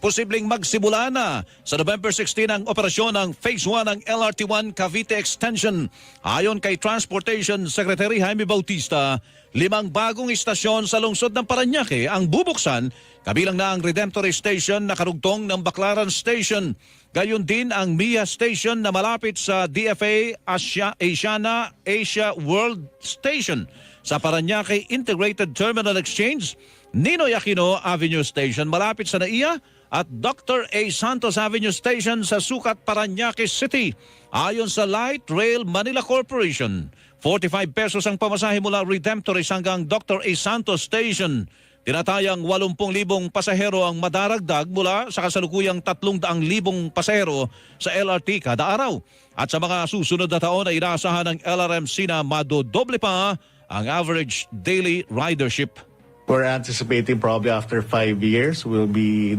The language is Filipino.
posibleng magsimula na sa November 16 ang operasyon ng Phase 1 ng LRT1 Cavite Extension. Ayon kay Transportation Secretary Jaime Bautista, limang bagong istasyon sa lungsod ng Paranaque ang bubuksan, kabilang na ang Redemptory Station na karugtong ng Baclaran Station. Gayon din ang MIA Station na malapit sa DFA Asia, Asiana Asia World Station sa Paranaque Integrated Terminal Exchange, Ninoy Aquino Avenue Station malapit sa NAIA at Dr. A. Santos Avenue Station sa Sukat, Paranaque City. Ayon sa Light Rail Manila Corporation, 45 pesos ang pamasahe mula Redemptoris hanggang Dr. A. Santos Station. Tinatayang 80,000 pasahero ang madaragdag mula sa kasalukuyang 300,000 pasahero sa LRT kada araw. At sa mga susunod na taon ay inaasahan ng LRMC na madodoble pa ang average daily ridership. We're anticipating probably after five years, we'll be